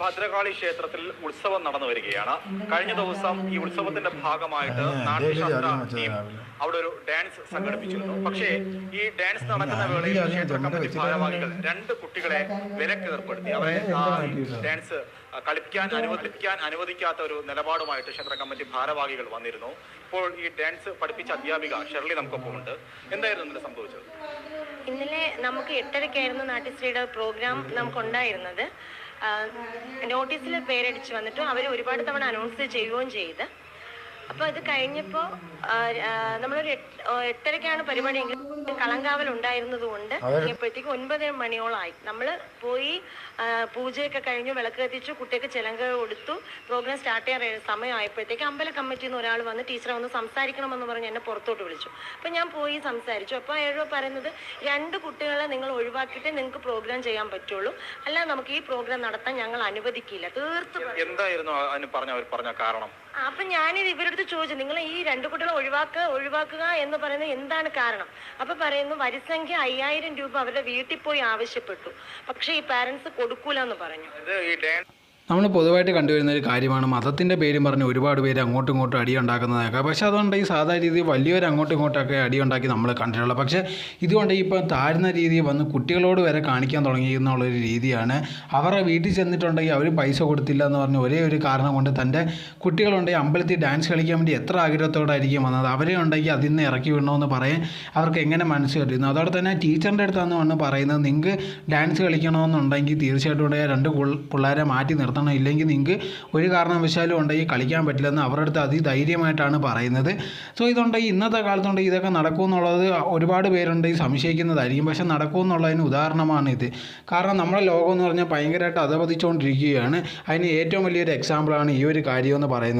ഭദ്രകാളി ക്ഷേത്രത്തിൽ ഉത്സവം നടന്നു വരികയാണ്. കഴിഞ്ഞ ദിവസം ഈ ഉത്സവത്തിന്റെ ഭാഗമായിട്ട് നാട്യശാസ്ത്ര ടീം അവിടെ ഒരു ഡാൻസ് സംഘടിപ്പിച്ചിരുന്നു. പക്ഷേ ഈ ഡാൻസ് നടക്കുന്ന വേളയിൽ ക്ഷേത്ര കമ്മിറ്റി ഭാരവാഹികൾ രണ്ട് കുട്ടികളെ വിലക്ക് ഏർപ്പെടുത്തി അവരെ ഡാൻസ് കളിക്കാൻ അനുവദിക്കാൻ അനുവദിക്കാത്ത ഒരു നിലപാടുമായിട്ട് ക്ഷേത്ര കമ്മിറ്റി ഭാരവാഹികൾ വന്നിരുന്നു. ഇപ്പോൾ ഈ ഡാൻസ് പഠിപ്പിച്ച അധ്യാപിക ഷെർലി നമുക്കൊപ്പം ഉണ്ട്. എന്തായിരുന്നു ഇന്നലെ സംഭവിച്ചത്? ഇന്നലെ നമുക്ക് എട്ടരയ്ക്കായിരുന്നു നാട്യശ്രീയുടെ പ്രോഗ്രാം നമുക്കുണ്ടായിരുന്നത് നോട്ടീസിൽ പേരടിച്ച് വന്നിട്ട് അവർ ഒരുപാട് തവണ അനൗൺസ് ചെയ്യുകയും ചെയ്ത്. അപ്പോൾ അത് കഴിഞ്ഞപ്പോ നമ്മളൊരു എട്ടരക്കാണ് പരിപാടി എങ്കിലും കളങ്കാവൽ ഉണ്ടായിരുന്നത് കൊണ്ട് കഴിഞ്ഞപ്പോഴത്തേക്ക് ഒൻപത് മണിയോളായി. നമ്മൾ പോയി പൂജയൊക്കെ കഴിഞ്ഞു വിളക്ക് കത്തിച്ചു കുട്ടിക്ക് ചിലങ്ക കൊടുത്തു. പ്രോഗ്രാം സ്റ്റാർട്ട് ചെയ്യാൻ സമയമായപ്പോഴത്തേക്ക് അമ്പല കമ്മിറ്റിന്ന് നിന്ന് ഒരാൾ വന്ന് ടീച്ചറെ വന്ന് സംസാരിക്കണമെന്ന് പറഞ്ഞ് എന്നെ പുറത്തോട്ട് വിളിച്ചു. അപ്പൊ ഞാൻ പോയി സംസാരിച്ചു. അപ്പൊ അയാൾ പറയുന്നത് രണ്ട് കുട്ടികളെ നിങ്ങൾ ഒഴിവാക്കിയിട്ട് നിങ്ങൾക്ക് പ്രോഗ്രാം ചെയ്യാൻ പറ്റുള്ളൂ. അല്ല നമുക്ക് ഈ പ്രോഗ്രാം നടത്താൻ ഞങ്ങൾ അനുവദിക്കില്ല. തീർത്തും. എന്തായിരുന്നു അതിന് പറഞ്ഞ അവർ പറഞ്ഞ കാരണം? അപ്പൊ ഞാനിത് ഇവരുടെ അടുത്ത് ചോദിച്ചു നിങ്ങൾ ഈ രണ്ട് കുട്ടികളെ ഒഴിവാക്കുക ഒഴിവാക്കുക എന്ന് പറയുന്നത് എന്താണ് കാരണം? അപ്പൊ പറയുന്നു വരിസംഖ്യ അയ്യായിരം രൂപ അവരുടെ വീട്ടിൽ പോയി ആവശ്യപ്പെട്ടു. പക്ഷെ ഈ പാരന്റ്സ് കൊടുക്കൂലെന്ന് പറഞ്ഞു. നമ്മൾ പൊതുവായിട്ട് കണ്ടുവരുന്ന ഒരു കാര്യമാണ് മതത്തിന്റെ പേരും പറഞ്ഞ് ഒരുപാട് പേര് അങ്ങോട്ടും ഇങ്ങോട്ടും അടി ഉണ്ടാക്കുന്നതൊക്കെ പക്ഷേ അതുകൊണ്ട് ഈ സാധാരണ രീതിയിൽ വലിയവർ അങ്ങോട്ടും ഇങ്ങോട്ടൊക്കെ അടി ഉണ്ടാക്കി നമ്മൾ കണ്ടിട്ടുള്ളത്. പക്ഷേ ഇതുകൊണ്ട് ഇപ്പോൾ താഴ്ന്ന രീതിയിൽ വന്ന് കുട്ടികളോട് വരെ കാണിക്കാൻ തുടങ്ങി എന്നുള്ളൊരു രീതിയാണ്. അവരുടെ വീട്ടിൽ ചെന്നിട്ടുണ്ടെങ്കിൽ അവർ പൈസ കൊടുത്തില്ല എന്ന് പറഞ്ഞ ഒരേ ഒരു കാരണം കൊണ്ട് തന്റെ കുട്ടികളുണ്ടെങ്കിൽ അമ്പലത്തിൽ ഡാൻസ് കളിക്കാൻ വേണ്ടി എത്ര ആഗ്രഹത്തോടായിരിക്കും വന്നത്? അവരെ ഉണ്ടെങ്കിൽ അതിൽ നിന്ന് ഇറക്കി വിടണമെന്ന് പറയാൻ അവർക്ക് എങ്ങനെ മനസ്സ് കരുതുന്നു? അതോടെ തന്നെ ടീച്ചറിന്റെ അടുത്താണ് വന്ന് പറയുന്നത്. നിങ്ങൾക്ക് ഡാൻസ് കളിക്കണമെന്നുണ്ടെങ്കിൽ തീർച്ചയായിട്ടും രണ്ട് പിള്ളേരെ മാറ്റി നിർത്തണം. ഇല്ലെങ്കിൽ നിങ്ങൾക്ക് ഒരു കാരണവശാലും ഉണ്ടെങ്കിൽ കളിക്കാൻ പറ്റില്ലെന്ന് അവരുടെ അടുത്ത് അതിധൈര്യമായിട്ടാണ് പറയുന്നത്. സോ ഇതുണ്ടെങ്കിൽ ഇന്നത്തെ കാലത്തുണ്ടെങ്കിൽ ഇതൊക്കെ നടക്കുമെന്നുള്ളത് ഒരുപാട് പേരുണ്ട് പേരുണ്ടെങ്കിൽ സംശയിക്കുന്നതായിരിക്കും. പക്ഷെ നടക്കുമെന്നുള്ളതിന് ഉദാഹരണമാണ് ഇത്. കാരണം നമ്മുടെ ലോകം എന്ന് പറഞ്ഞാൽ ഭയങ്കരമായിട്ട് അധപതിച്ചുകൊണ്ടിരിക്കുകയാണ്. അതിന് ഏറ്റവും വലിയൊരു എക്സാമ്പിളാണ് ഈ ഒരു കാര്യം എന്ന് പറയുന്നത്.